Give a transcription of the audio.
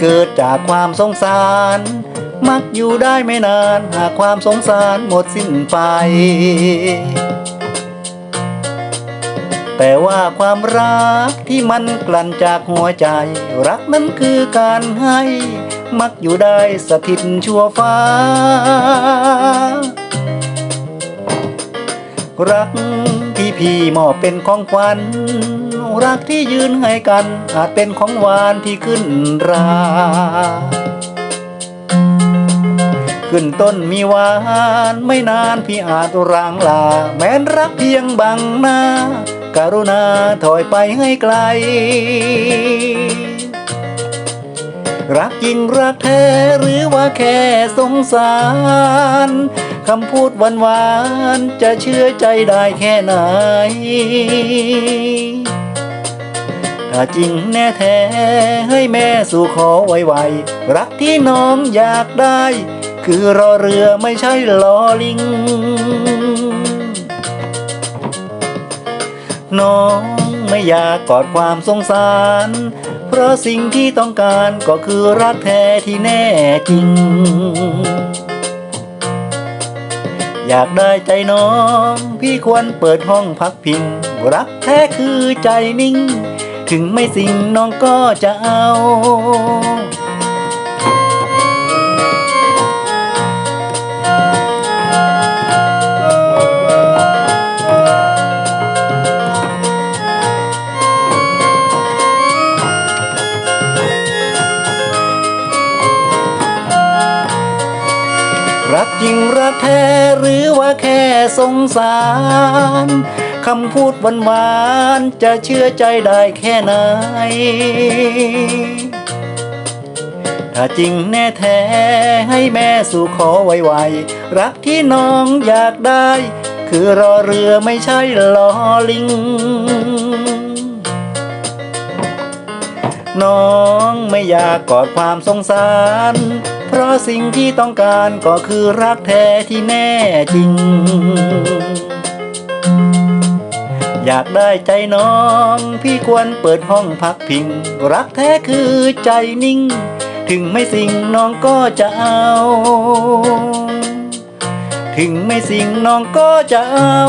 เกิดจากความสงสาร มักอยู่ได้ไม่นานหากความสงสารหมดสิ้นไป แต่ว่าความรักที่มันกลั่นจากหัวใจ รักนั้นคือการให้ มักอยู่ได้สถิตชั่วฟ้า รักที่พี่มอบเป็นของขวัญ รักที่ยืนให้กัน อาจเป็นของหวานที่ขึ้นรา ขึ้นต้นมีหวานไม่นานพี่อาจรางลา แม้นรักเพียงบังหน้าการุณาถอยไปให้ไกล รักจริงรักแท้หรือว่าแค่สงสารคำพูดหวานหวานๆจะเชื่อใจได้แค่ไหน จริงแน่แท้ ให้แม่สู่ขอไวๆรักที่น้องอยากได้ คือรอเรือไม่ใช่ลอลิง น้องไม่อยากกอดความสงสาร เพราะสิ่งที่ต้องการก็คือรักแท้ที่แน่จริง อยากได้ใจน้อง พี่ควรเปิดห้องพักพิง รักแท้คือใจนิ่ง ถึงไม่สิ่งน้องก็จะเอารักจริงรักแท้หรือว่าแค่สงสาร คำพูดหวานหวานๆจะเชื่อใจได้แค่ไหน ถ้าจริงแน่แท้ให้แม่สู่ขอไวๆ รักที่น้องอยากได้ คือรอเรือไม่ใช่ลอลิง น้องไม่อยากกอดความสงสาร เพราะสิ่งที่ต้องการก็คือรักแท้ที่แน่จริง อยากได้ใจน้อง พี่ควรเปิดห้องพักพิง รักแท้คือใจนิ่ง ถึงไม่สิ่งน้องก็จะเอา ถึงไม่สิ่งน้องก็จะเอา